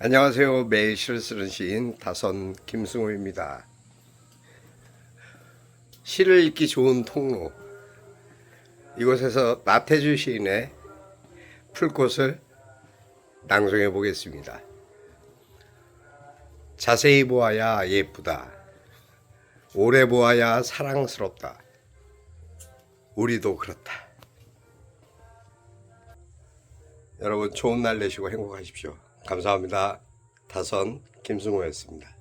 안녕하세요. 매일 시를 쓰는 시인 다선 김승호입니다. 시를 읽기 좋은 통로. 이곳에서 나태주 시인의 풀꽃을 낭송해 보겠습니다. 자세히 보아야 예쁘다. 오래 보아야 사랑스럽다. 우리도 그렇다. 여러분 좋은 날 내시고 행복하십시오. 감사합니다. 다선 김승호였습니다.